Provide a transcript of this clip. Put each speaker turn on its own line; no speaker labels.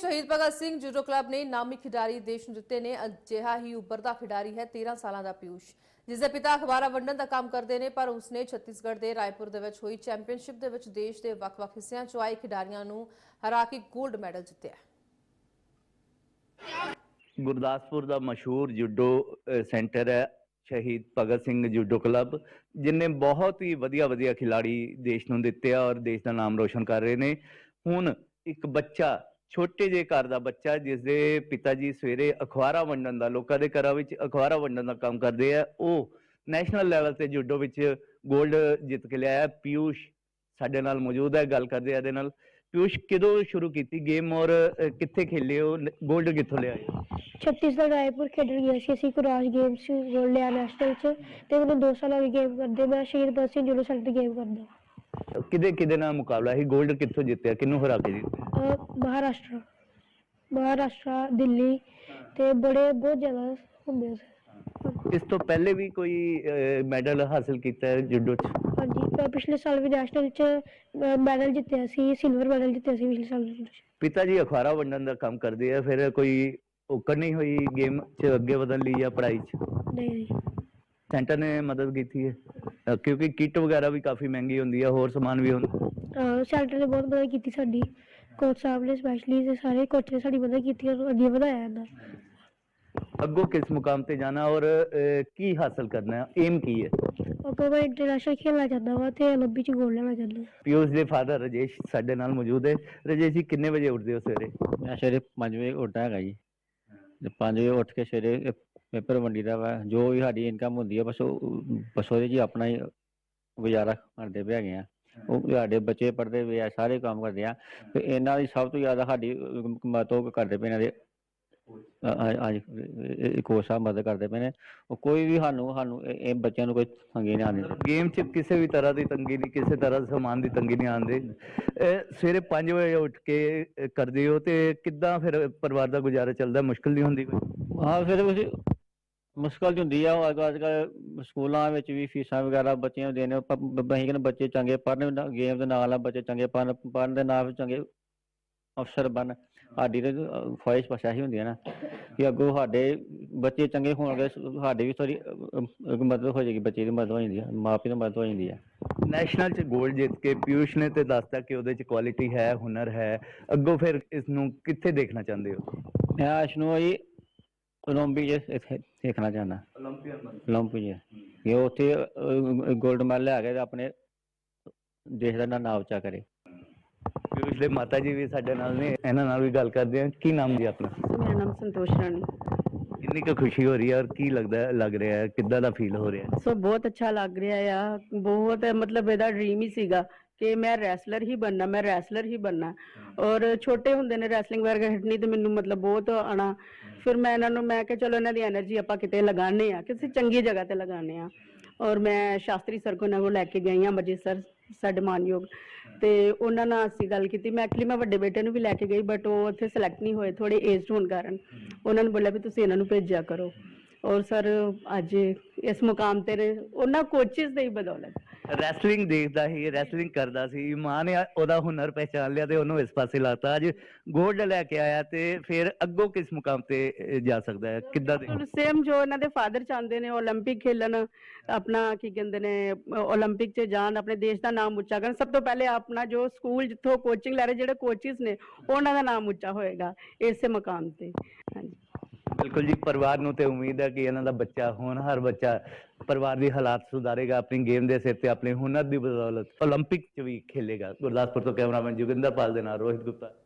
ਸ਼ਹੀਦ Bhagat Singh judo club ਨੇ ਨਾਮੀ ਖਿਡਾਰੀ ਦੇਸ਼ ਨੂੰ ਦਿੱਤੇ ਨੇ, ਅਜਿਹਾ ਹੀ ਉੱਭਰਦਾ ਖਿਡਾਰੀ ਹੈ 13 ਸਾਲਾਂ ਦਾ ਪਿਊਸ਼ ਜਿਸ ਦੇ ਪਿਤਾ ਅਖਬਾਰਾਂ ਵੰਡਣ ਦਾ ਕੰਮ ਕਰਦੇ ਨੇ, ਪਰ ਉਸਨੇ ਛੱਤੀਸਗੜ੍ਹ ਦੇ ਰਾਏਪੁਰ ਦੇ ਵਿੱਚ ਹੋਈ ਚੈਂਪੀਅਨਸ਼ਿਪ ਦੇ ਵਿੱਚ ਦੇਸ਼ ਦੇ ਵੱਖ-ਵੱਖ ਹਿੱਸਿਆਂ 'ਚੋਂ ਆਏ ਖਿਡਾਰੀਆਂ ਨੂੰ ਹਰਾ ਕੇ 골ਡ ਮੈਡਲ ਜਿੱਤਿਆ
ਗੁਰਦਾਸਪੁਰ ਦਾ ਮਸ਼ਹੂਰ ਜੂਡੋ ਸੈਂਟਰ ਹੈ ਸ਼ਹੀਦ ਭਗਤ ਸਿੰਘ ਜੂਡੋ ਕਲੱਬ, ਜਿਨੇ ਬਹੁਤ ਹੀ ਵਧੀਆ ਵਧੀਆ ਖਿਡਾਰੀ ਦੇਸ਼ ਨੂੰ ਦਿੱਤੇ ਆ ਔਰ ਦੇਸ਼ ਦਾ ਨਾਮ ਰੋਸ਼ਨ ਕਰ ਰਹੇ ਨੇ। ਹੁਣ ਇੱਕ ਬੱਚਾ ਛੋਟੇ ਜਿਹੇ ਘਰ ਦਾ ਬੱਚਾ ਜਿਸ ਦੇ ਪਿਤਾ ਜੀ ਸਵੇਰੇ ਅਖਬਾਰਾਂ ਵੰਡਣ ਦਾ, ਲੋਕਾਂ ਦੇ ਘਰਾਂ ਵਿੱਚ ਅਖਬਾਰਾਂ ਵੰਡਣ ਦਾ ਕੰਮ ਕਰਦੇ ਆ, ਉਹ ਨੈਸ਼ਨਲ ਲੈਵਲ ਤੇ ਜੂਡੋ ਵਿੱਚ 골ਡ ਜਿੱਤ ਕੇ ਲਿਆਇਆ। ਪਿਊਸ਼ ਸਾਡੇ ਨਾਲ ਮੌਜੂਦ ਹੈ, ਗੱਲ ਕਰਦੇ ਆ ਇਹਦੇ ਨਾਲ। ਪਿਊਸ਼ ਕਦੋਂ ਸ਼ੁਰੂ ਕੀਤੀ ਗੇਮ ਔਰ ਕਿੱਥੇ ਖੇਲੇ ਹੋ 골ਡ ਕਿੱਥੋਂ ਲਿਆਏ
ਛੱਤੀਸਗੜ੍ਹ ਰਾਏਪੁਰ ਖੇਡਣ ਗਿਆ ਸੀ ਅਸੀਂ ਕੁਰਾਸ਼ ਗੇਮਸ 'ਚ ਲਿਆ ਨੈਸ਼ਨਲ 'ਚ, ਤੇ ਮੈਨੂੰ 2 ਸਾਲ ਹੋ ਗੇਮ ਕਰਦੇ, ਮੈਂ Shaheed Bhagat Singh judo centre game ਕਰਦਾ।
ਕਿਹਦੇ ਕਿਹਦੇ ਨਾਲ ਮੁਕਾਬਲਾ? ਸੀ 골ਡ ਕਿੱਥੋਂ ਜਿੱਤਿਆ? ਕਿਹਨੂੰ ਹਰਾ ਕੇ ਜਿੱਤਿਆ?
ਅਹ ਮਹਾਰਾਸ਼ਟਰ। ਮਹਾਰਾਸ਼ਟਰ ਦਿੱਲੀ ਤੇ ਬੜੇ ਬਹੁਤ ਜ਼ਿਆਦਾ ਹੁੰਦੇ ਸੀ
ਇਸ ਤੋਂ ਪਹਿਲੇ ਵੀ ਕੋਈ ਮੈਡਲ ਹਾਸਲ ਕੀਤਾ ਹੈ ਜੂਡੋ ਚ?
ਹਾਂਜੀ ਮੈਂ ਪਿਛਲੇ ਸਾਲ ਵੀ ਨੈਸ਼ਨਲ 'ਚ ਮੈਡਲ ਜਿੱਤਿਆ ਸੀ ਸਿਲਵਰ ਮੈਡਲ ਜਿੱਤਿਆ ਸੀ ਪਿਛਲੇ ਸਾਲ
ਪਿਤਾ ਜੀ ਅਖਬਾਰਾਂ ਵੰਡਣ ਦਾ ਕੰਮ ਕਰਦੇ ਆ ਫਿਰ ਕੋਈ ਔਕੜ ਨਹੀਂ ਹੋਈ ਗੇਮ ਚ ਅੱਗੇ ਵਧਣ ਲਈ ਜਾਂ ਪੜ੍ਹਾਈ ਚ?
ਨਹੀਂ ਨਹੀਂ।
ਸੈਂਟਰ ਨੇ ਮਦਦ ਕੀਤੀ ਹੈ? ਕਿਉਂਕਿ ਕਿੱਟ ਵਗੈਰਾ ਵੀ ਕਾਫੀ ਮਹਿੰਗੀ ਹੁੰਦੀ ਹੈ ਹੋਰ ਸਮਾਨ ਵੀ ਹੁੰਦਾ
ਸ਼ੈਲਟਰ ਨੇ ਬਹੁਤ ਮਦਦ ਕੀਤੀ ਸਾਡੀ ਕੋਚ ਸਾਹਿਬ ਨੇ ਸਪੈਸ਼ਲੀ ਤੇ ਸਾਰੇ ਕੋਚ ਨੇ ਸਾਡੀ ਮਦਦ ਕੀਤੀ ਔਰ ਅੱਗੇ ਵਧਾਇਆ ਇਹਨਾਂ
ਅੱਗੋਂ ਕਿਸ ਮੁਕਾਮ ਤੇ ਜਾਣਾ ਔਰ ਅਹ, ਕੀ ਹਾਸਲ ਕਰਨਾ ਹੈ ਏਮ ਕੀ ਹੈ
ਅੱਗੋਂ ਮੈਂ ਇੰਟਰਨੈਸ਼ਨਲ ਖੇਲਣਾ ਚਾਹੁੰਦਾ ਵਾਂ ਤੇ ਓਲੰਪਿਕ ਚ ਗੋਲ ਲੈਣਾ ਚਾਹੁੰਦਾ
ਪਿਊਸ਼ ਦੇ ਫਾਦਰ ਰਜੇਸ਼ ਸਾਡੇ ਨਾਲ ਮੌਜੂਦ ਹੈ ਰਜੇਸ਼ ਜੀ ਕਿੰਨੇ ਵਜੇ ਉੱਠਦੇ ਹੋ ਸਵੇਰੇ
ਮੈਂ ਸਵੇਰੇ 5 ਵਜੇ ਉੱਠਦਾ ਹੈਗਾ ਜੀ ਤੇ 5 ਵਜੇ ਉੱਠ ਕੇ ਸਵੇਰੇ ਪੇਪਰ ਵੰਡੀਦਾ ਵਾ ਜੋ ਵੀ ਸਾਡੀ ਇਨਕਮ ਹੁੰਦੀ ਆ ਬਸ ਉਹ ਬਸ ਉਹਦੇ ਹੀ ਆਪਣਾ ਹੀ ਗੁਜ਼ਾਰਾ ਕਰਦੇ ਪਏ ਹੈਗੇ ਆ। ਉਹ ਸਾਡੇ ਬੱਚੇ ਪੜ੍ਹਦੇ ਪਏ ਆ ਸਾਰੇ ਕੰਮ ਕਰਦੇ ਆ। ਤੇ ਇਹਨਾਂ ਦੀ ਸਭ ਤੋਂ ਜ਼ਿਆਦਾ ਸਾਡੀ ਮਦਦ ਕਰਦੇ ਪਏ ਇਹਨਾਂ ਦੇ ਅੱਜ ਸਾਹਿਬ ਮਦਦ ਕਰਦੇ ਪਏ ਨੇ। ਉਹ ਕੋਈ ਵੀ ਸਾਨੂੰ ਸਾਨੂੰ ਇਹ ਬੱਚਿਆਂ ਨੂੰ ਕੋਈ ਤੰਗੀ ਨਹੀਂ ਆਉਂਦੀ।
ਗੇਮ 'ਚ ਕਿਸੇ ਵੀ ਤਰ੍ਹਾਂ ਦੀ ਤੰਗੀ ਨਹੀਂ ਕਿਸੇ ਤਰ੍ਹਾਂ ਦੇ ਸਮਾਨ ਦੀ ਤੰਗੀ ਨਹੀਂ ਆਉਂਦੀ। ਸਵੇਰੇ 5 ਵਜੇ ਉੱਠ ਕੇ ਕਰਦੇ ਹੋ ਤੇ ਕਿੱਦਾਂ ਫਿਰ ਪਰਿਵਾਰ ਦਾ ਗੁਜ਼ਾਰਾ ਚੱਲਦਾ? ਮੁਸ਼ਕਲ ਨਹੀਂ ਹੁੰਦੀ ਕੋਈ?
ਹਾਂ ਫਿਰ ਮੁਸ਼ਕਲ ਜਿਹੀ ਹੁੰਦੀ ਆ ਉਹ ਅੱਜ ਕੱਲ੍ਹ ਸਕੂਲਾਂ ਵਿੱਚ ਵੀ ਫੀਸਾਂ ਵਗੈਰਾ ਬੱਚਿਆਂ ਨੂੰ ਦੇਣੇ ਪ- ਬ- ਅਸੀਂ ਕਹਿੰਦੇ ਬੱਚੇ ਚੰਗੇ ਪੜ੍ਹਨ ਗੇਮ ਦੇ ਨਾਲ ਆ ਬੱਚੇ ਚੰਗੇ ਪੜ੍ਹਨ ਪੜ੍ਹਨ ਦੇ ਨਾਲ ਚੰਗੇ ਅਫਸਰ ਬਣ ਸਾਡੀ ਤੇ ਖੁਆਇਸ਼ ਬਸ ਇਹੀ ਹੁੰਦੀ ਹੈ ਨਾ ਕਿ ਅੱਗੋਂ ਸਾਡੇ ਬੱਚੇ ਚੰਗੇ ਹੋਣਗੇ ਸਾਡੀ ਵੀ ਥੋੜੀ ਮਦਦ ਹੋ ਜਾਏਗੀ ਬੱਚੇ ਦੀ ਮਦਦ ਹੋ ਜਾਂਦੀ ਹੈ ਮਾਪੇ ਦੀ ਮਦਦ ਹੋ ਜਾਂਦੀ ਹੈ
ਨੈਸ਼ਨਲ 'ਚ 골ਡ ਜਿੱਤ ਕੇ ਪਿਊਸ਼ ਨੇ ਤੇ ਦੱਸਤਾ ਕਿ ਉਹਦੇ 'ਚ ਕੁਆਲਿਟੀ ਹੈ ਹੁਨਰ ਹੈ ਅੱਗੋਂ ਫਿਰ ਇਸ ਨੂੰ ਕਿੱਥੇ ਦੇਖਣਾ ਚਾਹੁੰਦੇ ਹੋ?
ਮੈਂ ਅਸ਼ਨੂੰ ਜੀ ਓਲੰਪਿਕ ਚ ਇੱਥੇ ਦੇਖਣਾ ਚਾਹੁੰਦਾ। ਓਲੰਪਿਕ ਚ। ਕਿ ਉਹ ਉੱਥੇ 골ਡ ਮੈਡਲ ਲੈ ਕੇ ਤੇ ਆਪਣੇ ਦੇਸ਼ ਦਾ ਨਾਂ ਉੱਚਾ ਕਰੇ।
ਪਿਊਸ਼ ਦੇ ਮਾਤਾ ਜੀ ਵੀ ਸਾਡੇ ਨਾਲ ਨੇ ਇਹਨਾਂ ਨਾਲ ਵੀ ਗੱਲ ਕਰਦੇ ਹਾਂ ਕੀ ਨਾਮ ਜੀ ਆਪਣਾ?
ਮੇਰਾ ਨਾਮ ਸੰਤੋਸ਼ ਰਾਣੀ।
ਕਿੰਨੀ ਕੁ ਖੁਸ਼ੀ ਹੋ ਰਹੀ ਹੈ ਔਰ ਕੀ ਲੱਗਦਾ ਹੈ- ਲੱਗ ਰਿਹਾ ਹੈ? ਕਿੱਦਾਂ ਦਾ ਫੀਲ ਹੋ ਰਿਹਾ ਹੈ?
ਸੋ ਬਹੁਤ ਅੱਛਾ ਲੱਗ ਰਿਹਾ ਆ। ਬਹੁਤ ਮਤਲਬ ਇਹਦਾ ਡ੍ਰੀਮ ਹੀ ਸੀਗਾ ਕਿ ਮੈਂ ਰੈਸਲਰ ਹੀ ਬੰਨਾ ਮੈਂ ਰੈਸਲਰ ਹੀ ਬੰਨਾ ਔਰ ਛੋਟੇ ਹੁੰਦੇ ਨੇ ਰੈਸਲਿੰਗ ਵਰਗਾ ਹਿੱਟਣੀ ਤੇ ਮੈਨੂੰ ਮਤਲਬ ਬਹੁਤ ਆਣਾ ਫਿਰ ਮੈਂ ਇਹਨਾਂ ਨੂੰ ਮੈਂ ਕਿਹਾ ਚਲੋ ਇਹਨਾਂ ਦੀ એનર્ਜੀ ਆਪਾਂ ਕਿਤੇ ਲਗਾਣੇ ਆ ਕਿਸੇ ਚੰਗੀ ਜਗ੍ਹਾ ਤੇ ਲਗਾਣੇ ਆ ਔਰ ਮੈਂ ਸ਼ਾਸਤਰੀ ਸਰ ਕੋਲ ਨਾਲ ਉਹ ਲੈ ਕੇ ਗਈ ਆ ਮਜੀਦ ਸਰ ਸਾਡੇ ਮਾਨਯੋਗ। ਤੇ ਉਹਨਾਂ ਨਾਲ ਅਸੀਂ ਗੱਲ ਕੀਤੀ। ਮੈਂ ਐਕਚੁਅਲੀ ਮੈਂ ਵੱਡੇ ਬੇਟੇ ਨੂੰ ਵੀ ਲੈ ਕੇ ਗਈ ਬਟ ਉਹ ਉੱਥੇ ਸਿਲੈਕਟ ਨਹੀਂ ਹੋਏ ਥੋੜੇ ਏਜਡ ਹੋਣ ਕਾਰਨ। ਉਹਨਾਂ ਨੇ ਬੋਲਿਆ ਵੀ ਤੁਸੀਂ ਇਹਨਾਂ ਨੂੰ ਭੇਜਿਆ ਕਰੋ। ਔਰ ਸਰ ਅੱਜ ਇਸ ਮੁਕਾਮ ਤੇ ਰਹੇ। ਉਹਨਾਂ ਕੋਚਸ ਦੇ ਹੀ ਬਦੌਲਤ।
ਰੈਸਲਿੰਗ ਦੇਖਦਾ ਸੀ ਰੈਸਲਿੰਗ ਕਰਦਾ ਸੀ। ਮਾਂ ਨੇ ਉਹਦਾ ਹੁਨਰ ਪਹਿਚਾਨ ਲਿਆ ਤੇ ਉਹਨੂੰ ਇਸ ਪਾਸੇ ਲਾਤਾ। ਅੱਜ ਗੋਲਡ ਲੈ ਕੇ ਆਇਆ ਤੇ ਫਿਰ ਅੱਗੋਂ ਕਿਸ ਮੁਕਾਮ ਤੇ ਜਾ ਸਕਦਾ ਹੈ? ਕਿੱਦਾਂ ਦੇ?
ਸੇਮ ਜੋ ਇਹਨਾਂ ਦੇ ਫਾਦਰ ਚਾਹੁੰਦੇ ਨੇ 올림픽 ਖੇਲਣ ਆਪਣਾ ਕੀ ਕਹਿੰਦੇ ਨੇ 올림픽 'ਚ ਜਾਣ ਆਪਣੇ ਦੇਸ਼ ਦਾ ਨਾਮ ਉੱਚਾ ਕਰਨ। ਸਭ ਤੋਂ ਪਹਿਲੇ ਆਪਣਾ ਜੋ ਸਕੂਲ ਜਿੱਥੋਂ ਕੋਚਿੰਗ ਲੈ ਰਹੇ ਜਿਹੜੇ ਕੋਚਿਸ ਨੇ ਉਹਨਾਂ ਦਾ ਨਾਮ ਉੱਚਾ ਹੋਏਗਾ ਇਸੇ ਮੁਕਾਮ ਤੇ। ਹਾਂਜੀ।
ਬਿਲਕੁਲ ਜੀ ਪਰਿਵਾਰ ਨੂੰ ਤੇ ਉਮੀਦ ਹੈ ਕਿ ਇਹਨਾਂ ਦਾ ਬੱਚਾ ਹੁਣ ਹਰ ਬੱਚਾ ਪਰਿਵਾਰ ਦੀ ਹਾਲਾਤ ਸੁਧਾਰੇਗਾ ਆਪਣੀ ਗੇਮ ਦੇ ਸਿਰ ਤੇ ਆਪਣੇ ਹੁਨਰ ਦੀ ਬਦੌਲਤ 올림픽 'ਚ ਵੀ ਖੇਲੇਗਾ ਗੁਰਦਾਸਪੁਰ ਤੋਂ ਕੈਮਰਾਮੈਨ ਜੋਗਿੰਦਰ ਪਾਲ ਦੇ ਨਾਲ ਰੋਹਿਤ ਗੁਪਤਾ